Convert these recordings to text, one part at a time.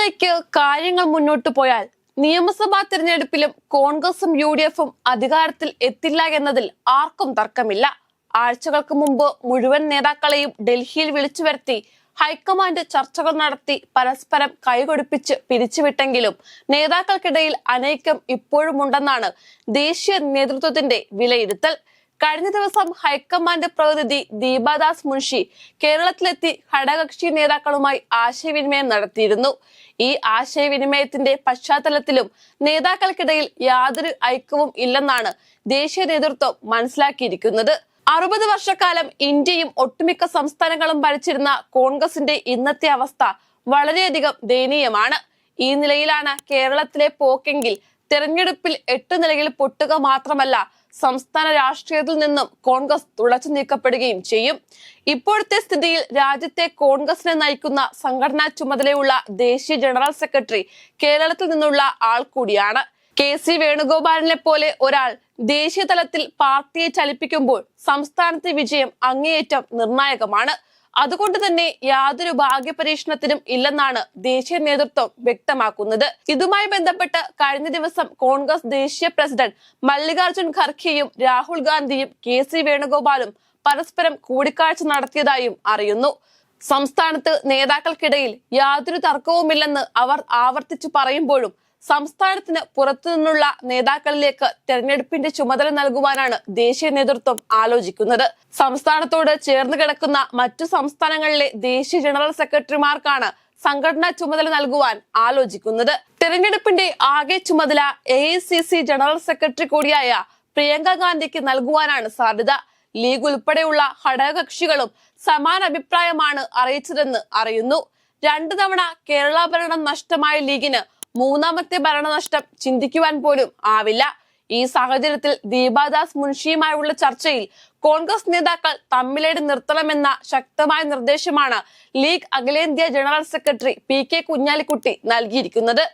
നിലയ്ക്ക് കാര്യങ്ങൾ മുന്നോട്ട് പോയാൽ നിയമസഭാ തിരഞ്ഞെടുപ്പിലും കോൺഗ്രസും യു ഡി എഫും അധികാരത്തിൽ എത്തില്ല എന്നതിൽ ആർക്കും തർക്കമില്ല. ആഴ്ചകൾക്ക് മുമ്പ് മുഴുവൻ നേതാക്കളെയും ഡൽഹിയിൽ വിളിച്ചു വരുത്തി ഹൈക്കമാൻഡ് ചർച്ചകൾ നടത്തി പരസ്പരം കൈകൊടുപ്പിച്ച് പിരിച്ചുവിട്ടെങ്കിലും നേതാക്കൾക്കിടയിൽ അനൈക്യം ഇപ്പോഴുമുണ്ടെന്നാണ് ദേശീയ നേതൃത്വത്തിന്റെ വിലയിരുത്തൽ. കഴിഞ്ഞ ദിവസം ഹൈക്കമാൻഡ് പ്രതിനിധി ദീപാദാസ് മുൻഷി കേരളത്തിലെത്തി ഘടകകക്ഷി നേതാക്കളുമായി ആശയവിനിമയം നടത്തിയിരുന്നു. ഈ ആശയവിനിമയത്തിന്റെ പശ്ചാത്തലത്തിലും നേതാക്കൾക്കിടയിൽ യാതൊരു ഐക്യവും ഇല്ലെന്നാണ് ദേശീയ നേതൃത്വം മനസ്സിലാക്കിയിരിക്കുന്നത്. അറുപത് വർഷക്കാലം ഇന്ത്യയും ഒട്ടുമിക്ക സംസ്ഥാനങ്ങളും ഭരിച്ചിരുന്ന കോൺഗ്രസിന്റെ ഇന്നത്തെ അവസ്ഥ വളരെയധികം ദയനീയമാണ്. ഈ നിലയിലാണ് കേരളത്തിലെ പോക്കെങ്കിൽ തെരഞ്ഞെടുപ്പിൽ എട്ട് നിലയിൽ പൊട്ടുക മാത്രമല്ല സംസ്ഥാന രാഷ്ട്രീയത്തിൽ നിന്നും കോൺഗ്രസ് തുളച്ചു നീക്കപ്പെടുകയും ചെയ്യും. ഇപ്പോഴത്തെ സ്ഥിതിയിൽ രാജ്യത്തെ കോൺഗ്രസിനെ നയിക്കുന്ന സംഘടനാ ചുമതലയുള്ള ദേശീയ ജനറൽ സെക്രട്ടറി കേരളത്തിൽ നിന്നുള്ള ആൾ കൂടിയാണ്. കെ സി വേണുഗോപാലിനെ പോലെ ഒരാൾ ദേശീയ തലത്തിൽ പാർട്ടിയെ ചലിപ്പിക്കുമ്പോൾ സംസ്ഥാനത്തെ വിജയം അങ്ങേയറ്റം നിർണായകമാണ്. അതുകൊണ്ട് തന്നെ യാതൊരു ഭാഗ്യപരീക്ഷണത്തിനും ഇല്ലെന്നാണ് ദേശീയ നേതൃത്വം വ്യക്തമാക്കുന്നത്. ഇതുമായി ബന്ധപ്പെട്ട് കഴിഞ്ഞ ദിവസം കോൺഗ്രസ് ദേശീയ പ്രസിഡന്റ് മല്ലികാർജുൻ ഖർഖെയും രാഹുൽ ഗാന്ധിയും കെ സി വേണുഗോപാലും പരസ്പരം കൂടിക്കാഴ്ച നടത്തിയതായും അറിയുന്നു. സംസ്ഥാനത്ത് നേതാക്കൾക്കിടയിൽ യാതൊരു തർക്കവുമില്ലെന്ന് അവർ ആവർത്തിച്ചു പറയുമ്പോഴും സംസ്ഥാനത്തിന് പുറത്തുനിന്നുള്ള നേതാക്കളിലേക്ക് തെരഞ്ഞെടുപ്പിന്റെ ചുമതല നൽകുവാനാണ് ദേശീയ നേതൃത്വം ആലോചിക്കുന്നത്. സംസ്ഥാനത്തോട് ചേർന്ന് കിടക്കുന്ന മറ്റു സംസ്ഥാനങ്ങളിലെ ദേശീയ ജനറൽ സെക്രട്ടറിമാർക്കാണ് സംഘടനാ ചുമതല നൽകുവാൻ ആലോചിക്കുന്നത്. തെരഞ്ഞെടുപ്പിന്റെ ആകെ ചുമതല എ ജനറൽ സെക്രട്ടറി കൂടിയായ പ്രിയങ്ക ഗാന്ധിക്ക് നൽകുവാനാണ് സാധ്യത. ലീഗ് ഉൾപ്പെടെയുള്ള ഘടകകക്ഷികളും സമാന അഭിപ്രായമാണ് അറിയിച്ചതെന്ന് അറിയുന്നു. രണ്ടു തവണ കേരള ഭരണം നഷ്ടമായ ലീഗിന് മൂന്നാമത്തെ ഭരണനഷ്ടം ചിന്തിക്കുവാൻ പോലും ആവില്ല. ഈ സാഹചര്യത്തിൽ ദീപാദാസ് മുൻഷിയുമായുള്ള ചർച്ചയിൽ കോൺഗ്രസ് നേതാക്കൾ തമ്മിലേട് നിർത്തണമെന്ന ശക്തമായ നിർദ്ദേശമാണ് ലീഗ് അഖിലേന്ത്യാ general secretary P K Kunhalikutty നൽകിയിരിക്കുന്നത്.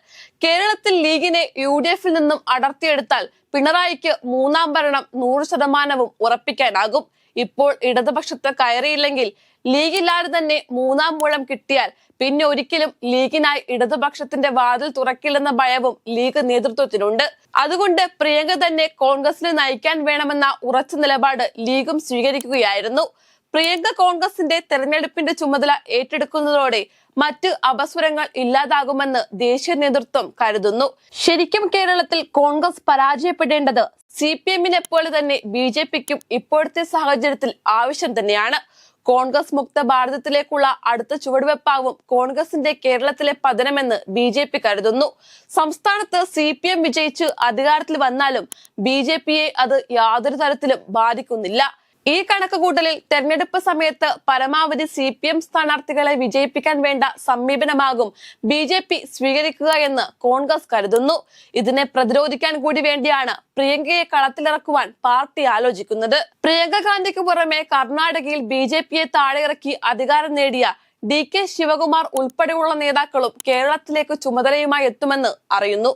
കേരളത്തിൽ ലീഗിനെ യു ഡി എഫിൽ നിന്നും അടർത്തിയെടുത്താൽ പിണറായിക്ക് മൂന്നാം ഭരണം നൂറ് ശതമാനവും ഉറപ്പിക്കാനാകും. ഇപ്പോൾ ഇടതുപക്ഷത്ത് കയറിയില്ലെങ്കിൽ ലീഗില്ലാതെ തന്നെ മൂന്നാം മൂളം കിട്ടിയാൽ പിന്നെ ഒരിക്കലും ലീഗിനായി ഇടതുപക്ഷത്തിന്റെ വാതിൽ തുറക്കില്ലെന്ന ഭയവും ലീഗ് നേതൃത്വത്തിനുണ്ട്. അതുകൊണ്ട് പ്രിയങ്ക തന്നെ കോൺഗ്രസിനെ നയിക്കാൻ വേണമെന്ന ഉറച്ച നിലപാട് ലീഗും സ്വീകരിക്കുകയായിരുന്നു. പ്രിയങ്ക കോൺഗ്രസിന്റെ തെരഞ്ഞെടുപ്പിന്റെ ചുമതല ഏറ്റെടുക്കുന്നതോടെ മറ്റ് അപസ്വരങ്ങൾ ഇല്ലാതാകുമെന്ന് ദേശീയ നേതൃത്വം കരുതുന്നു. ശരിക്കും കേരളത്തിൽ കോൺഗ്രസ് പരാജയപ്പെടേണ്ടത് സി പി എമ്മിനെ പോലെ തന്നെ ബി ജെ പിക്കും ഇപ്പോഴത്തെ സാഹചര്യത്തിൽ ആവശ്യം തന്നെയാണ്. കോൺഗ്രസ് മുക്ത ഭാരതത്തിലേക്കുള്ള അടുത്ത ചുവടുവെപ്പാവും കോൺഗ്രസിന്റെ കേരളത്തിലെ പതനമെന്ന് ബി ജെ പി കരുതുന്നു. സംസ്ഥാനത്ത് സി പി എം വിജയിച്ച് അധികാരത്തിൽ വന്നാലും ബി ജെ പിയെ അത് യാതൊരു തരത്തിലും ബാധിക്കുന്നില്ല. ഈ കണക്കുകൂട്ടലിൽ തെരഞ്ഞെടുപ്പ് സമയത്ത് പരമാവധി സി പി എം സ്ഥാനാർത്ഥികളെ വിജയിപ്പിക്കാൻ വേണ്ട സമീപനമാകും ബി ജെ പി സ്വീകരിക്കുക എന്ന് കോൺഗ്രസ് കരുതുന്നു. ഇതിനെ പ്രതിരോധിക്കാൻ കൂടി വേണ്ടിയാണ് പ്രിയങ്കയെ കളത്തിലിറക്കുവാൻ പാർട്ടി ആലോചിക്കുന്നത്. പ്രിയങ്ക ഗാന്ധിക്ക് പുറമെ കർണാടകയിൽ ബി ജെ പിയെ താഴെയിറക്കി അധികാരം നേടിയ ഡി കെ ശിവകുമാർ ഉൾപ്പെടെയുള്ള നേതാക്കളും കേരളത്തിലേക്ക് ചുമതലയുമായി എത്തുമെന്ന് അറിയുന്നു.